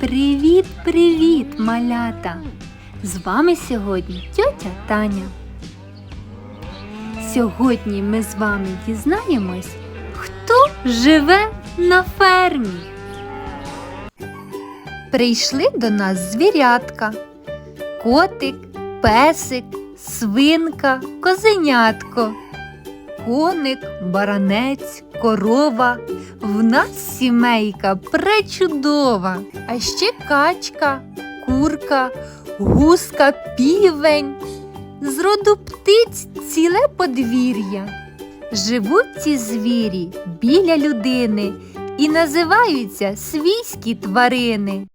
Привіт, привіт, малята! З вами сьогодні тьотя Таня. Сьогодні ми з вами дізнаємось, хто живе на фермі. Прийшли до нас звірятка, котик, песик, свинка, козенятко, коник, баранець, корова. В нас сімейка пречудова, а ще качка, курка, гуска, півень. З роду птиць ціле подвір'я. Живуть ці звірі біля людини і називаються свійські тварини.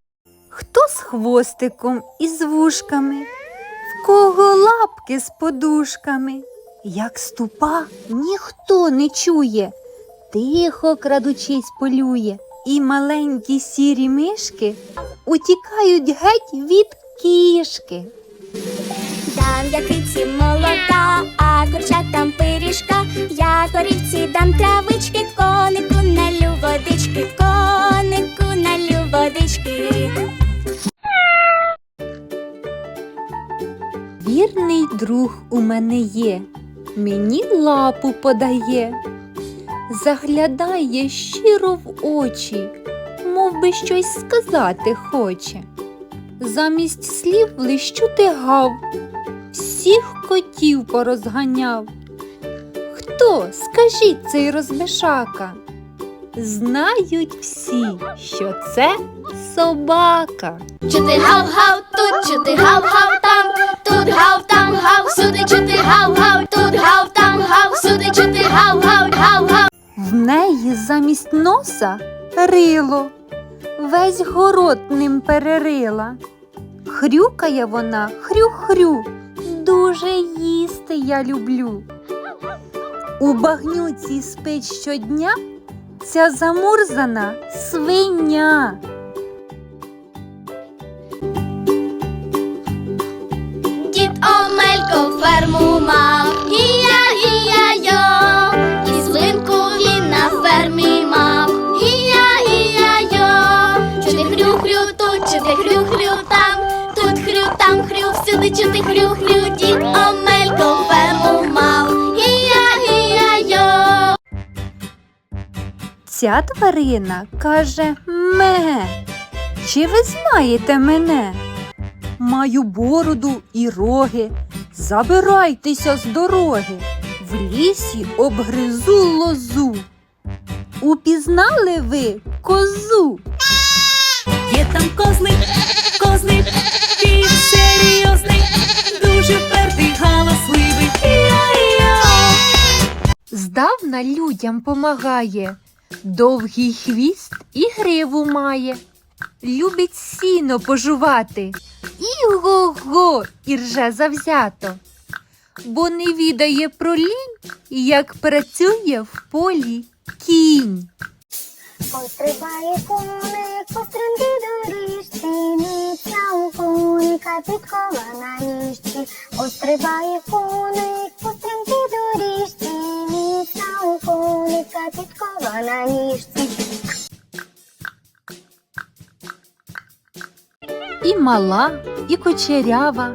Хто з хвостиком і з вушками, в кого лапки з подушками, як ступа ніхто не чує, тихо крадучись полює, і маленькі сірі мишки утікають геть від кішки. Дам я киці молока, а курчатам пиріжка. Я корівці дам травички, конику налю водички, конику налю водички. Вірний друг у мене є, мені лапу подає, заглядає щиро в очі, мов би щось сказати хоче. Замість слів лиш чути гав, всіх котів порозганяв. Хто, скажіть цей розбишака? Знають всі, що це собака. Чути гав-гав, тут чути гав-гав там, тут гав, там гав, сюди чути гав-гав, тут гав, там гав, сюди чути гав-гав, гав-гав. В неї замість носа рило, весь город ним перерила. Хрюкає вона хрю-хрю, дуже їсти я люблю. У багнюці спить щодня ця замурзана свиня. Ця тварина каже ме. Чи ви знаєте мене? Маю бороду і роги. Забирайтеся з дороги. В лісі обгризу лозу. Упізнали ви козу? Є там козлик, козлик, він серйозний, дуже впертий, галасливий. Здавна людям помагає, довгий хвіст і гриву має. Любить сіно пожувати, і го-го, і рже завзято, бо не відає про лінь, як працює в полі кінь. Пострибає коник, пострибки доріжці, ніця у коника підкова на ніжці. Пострибає коник, пострибки доріжці, ніця на ніжці. І мала, і кучерява,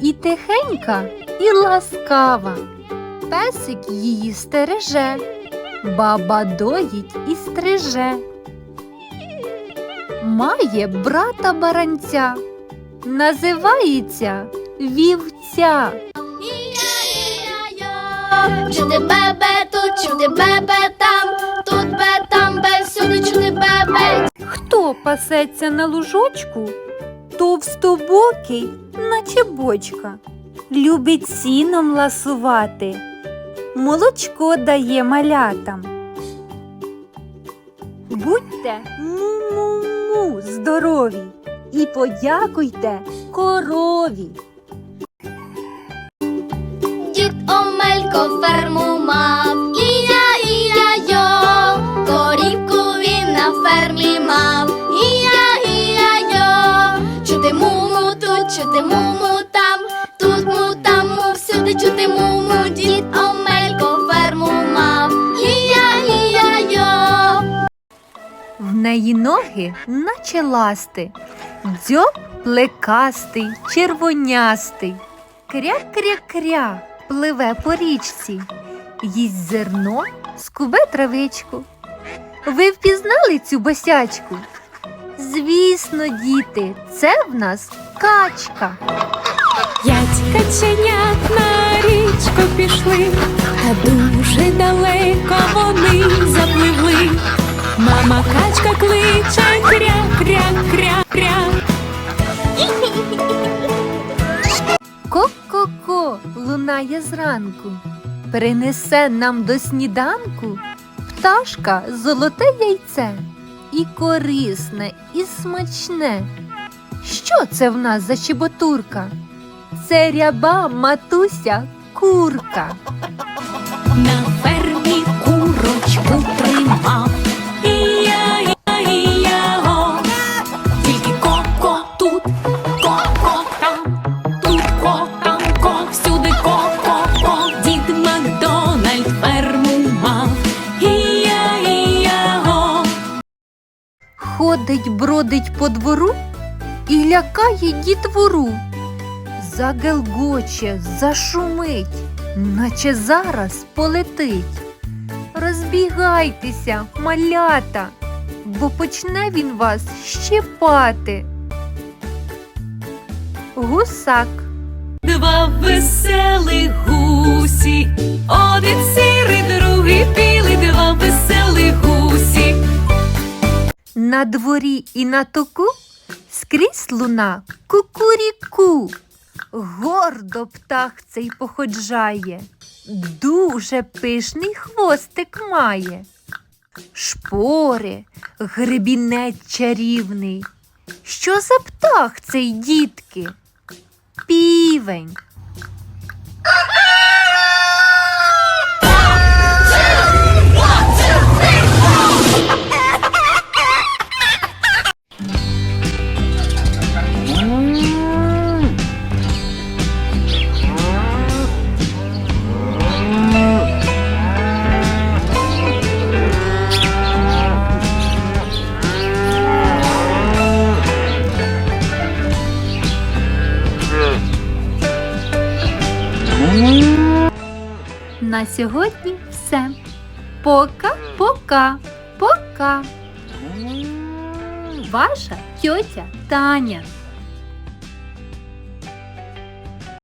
і тихенька, і ласкава. Песик її стереже, баба доїть і стриже. Має брата баранця, називається вівця. Іа-іа-йо. Чути бебе тут, Пасеться на лужочку, товстобокий, наче бочка, любить сіном ласувати, молочко дає малятам. Будьте му-му-му здорові і подякуйте корові. Дід Омелько ферму неї ноги наче ласти, дзьоб плекастий, червонястий. Кря-кря-кря пливе по річці, їсть зерно, скубе травичку. Ви впізнали цю босячку? Звісно, діти, це в нас качка. П'ять каченят на річку пішли, та дуже далеко вони запливли. Мама качка кличе кря, кря, кря, кря. Ко-ко-ко лунає зранку, принесе нам до сніданку пташка золоте яйце, і корисне, і смачне. Що це в нас за чеботурка? Це ряба матуся курка. На Ходить, бродить по двору і лякає дітвору. Загелгоче, зашумить, наче зараз полетить. Розбігайтеся, малята, бо почне він вас щипати. Гусак. Два веселих На дворі і на току скрізь луна кукуріку. Гордо птах цей походжає, дуже пишний хвостик має. Шпори, гребінець чарівний. Що за птах цей дітки? Півень. На сьогодні все. Пока-пока. Пока. Ваша тьотя Таня.